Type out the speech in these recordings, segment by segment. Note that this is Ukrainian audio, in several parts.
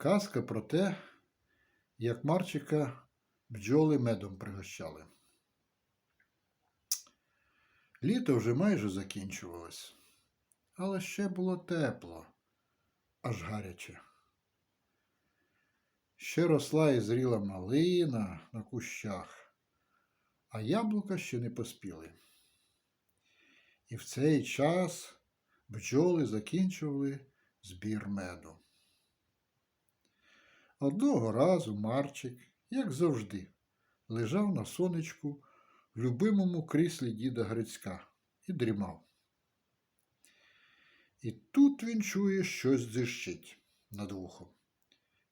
Казка про те, як Марчика бджоли медом пригощали. Літо вже майже закінчувалось, але ще було тепло, аж гаряче. Ще росла і зріла малина на кущах, а яблука ще не поспіли. І в цей час бджоли закінчували збір меду. Одного разу Марчик, як завжди, лежав на сонечку в любимому кріслі діда Грицька і дрімав. І тут він чує щось дзищить над вухом.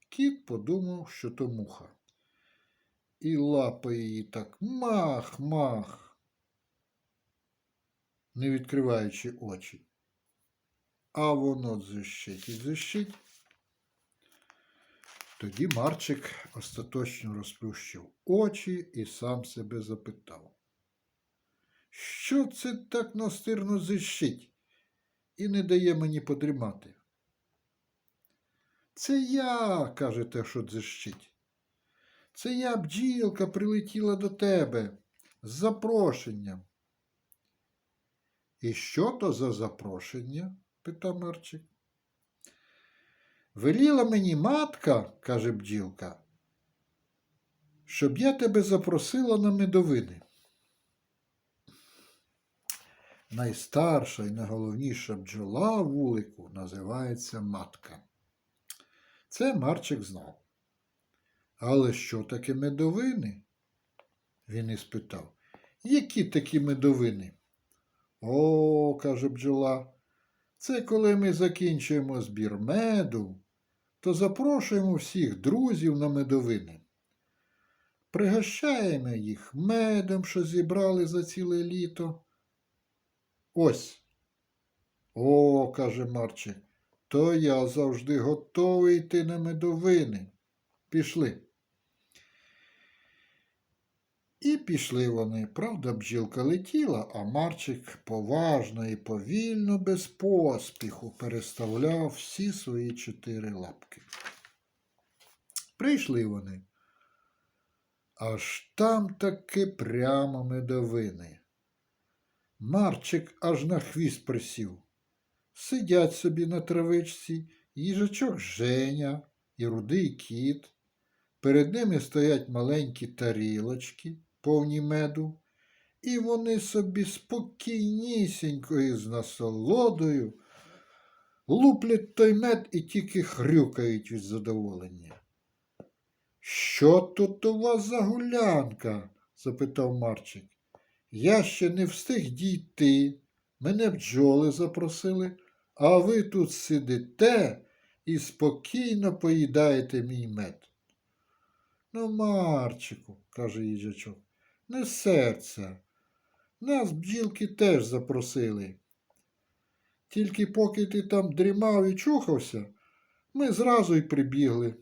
Кіт подумав, що то муха, і лапає її так мах-мах, не відкриваючи очі. А воно дзищить і дзищить. Тоді Марчик остаточно розплющив очі і сам себе запитав. Що це так настирно зищить і не дає мені подрімати? Це я, каже те, що дзищить. Це я, бджілка, прилетіла до тебе з запрошенням. І що то за запрошення? питав Марчик. Веліла мені матка, каже бджілка, щоб я тебе запросила на медовини. Найстарша і найголовніша бджола вулику називається матка. Це Марчик знав. Але що таке медовини? Він і спитав. Які такі медовини? О, каже бджола, це коли ми закінчуємо збір меду, то запрошуємо всіх друзів на медовини. Пригощаємо їх медом, що зібрали за ціле літо. Ось. О, каже Марчик, то я завжди готовий йти на медовини. Пішли. І пішли вони. Правда, бджілка летіла, а Марчик поважно і повільно, без поспіху переставляв всі свої чотири лапки. Прийшли вони. Аж там таки прямо медовини. Марчик аж на хвіст присів. Сидять собі на травичці їжачок Женя і рудий кіт. Перед ними стоять маленькі тарілочки, повні меду, і вони собі спокійнісінько і з насолодою луплять той мед і тільки хрюкають від задоволення. Що тут у вас за гулянка? запитав Марчик. Я ще не встиг дійти. Мене бджоли запросили, а ви тут сидите і спокійно поїдаєте мій мед. Ну, Марчику, каже їжачок, не серця. Нас бджілки теж запросили. Тільки поки ти там дрімав і чухався, ми зразу й прибігли.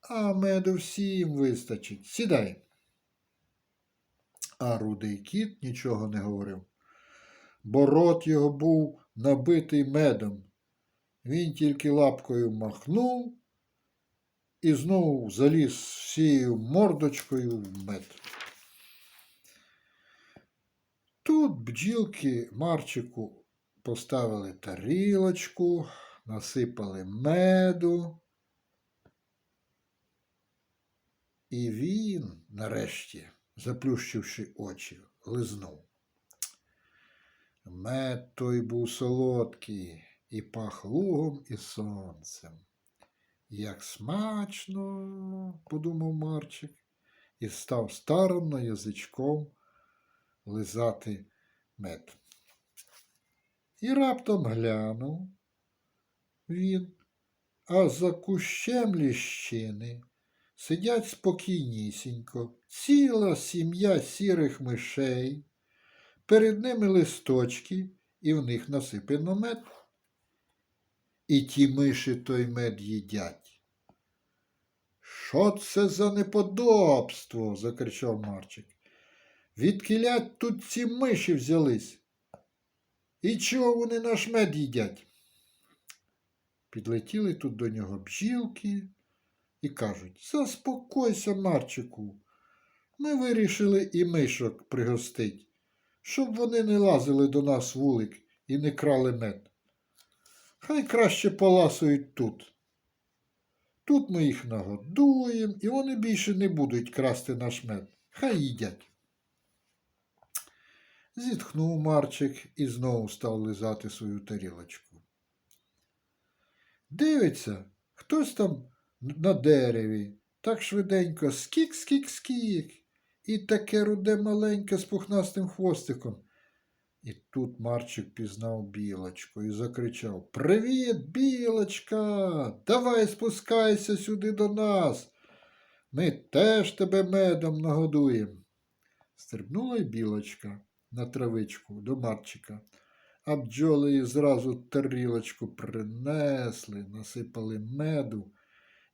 А меду всім вистачить. Сідай. А рудий кіт нічого не говорив, бо рот його був набитий медом. Він тільки лапкою махнув і знову заліз всією мордочкою в мед. Тут бджілки Марчику поставили тарілочку, насипали меду. І він, нарешті, заплющивши очі, лизнув. Мед той був солодкий і пах лугом і сонцем. Як смачно, подумав Марчик, і став старанно язичком лизати мед. І раптом глянув він, а за кущем ліщини сидять спокійнісінько, ціла сім'я сірих мишей, перед ними листочки, і в них насипано мед. І ті миші той мед їдять. Що це за неподобство? закричав Марчик. Відкілять тут ці миші взялись? І чого вони наш мед їдять? Підлетіли тут до нього бджілки і кажуть: Заспокойся, Марчику. Ми вирішили і мишок пригостить, щоб вони не лазили до нас вулик і не крали мед. Хай краще поласують тут. Тут ми їх нагодуємо, і вони більше не будуть красти наш мед. Хай їдять. Зітхнув Марчик і знову став лизати свою тарілочку. Дивиться, хтось там на дереві, так швиденько скік, скік, скік, і таке руде маленьке з пухнастим хвостиком. І тут Марчик пізнав білочку і закричав Привіт, білочка! Давай спускайся сюди до нас. Ми теж тебе медом нагодуємо. Стрибнула й білочка на травичку до Марчика, а бджоли їй зразу тарілочку принесли, насипали меду,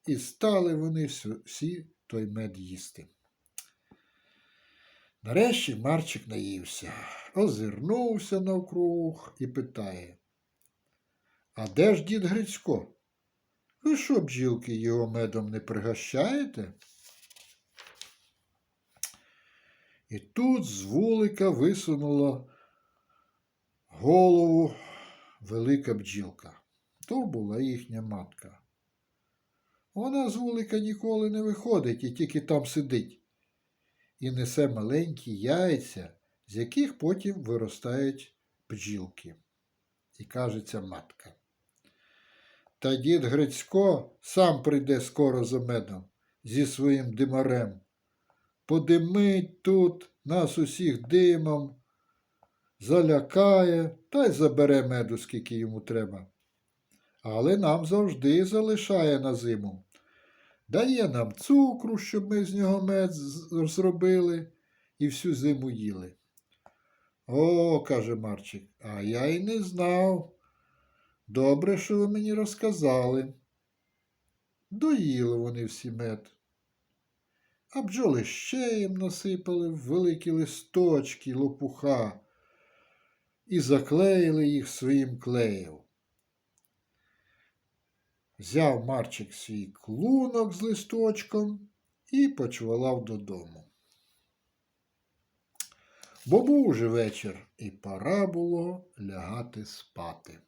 і стали вони всі той мед їсти. Нарешті Марчик наївся, озирнувся навкруг і питає. А де ж дід Грицько? Ви що, бджілки, його медом не пригощаєте? І тут з вулика висунула голову велика бджілка. То була їхня матка. Вона з вулика ніколи не виходить і тільки там сидить і несе маленькі яйця, з яких потім виростають бджілки. І кажеться матка. Та дід Грицько сам прийде скоро за медом зі своїм димарем. Подимить тут нас усіх димом, залякає та й забере меду, скільки йому треба. Але нам завжди залишає на зиму. Дає нам цукру, щоб ми з нього мед зробили і всю зиму їли. О, каже Марчик, а я й не знав. Добре, що ви мені розказали. Доїли вони всі мед. А бджоли ще їм насипали в великі листочки лопуха і заклеїли їх своїм клеєм. Взяв Марчик свій клунок з листочком і почвалав додому. Бо був уже вечір, і пора було лягати спати.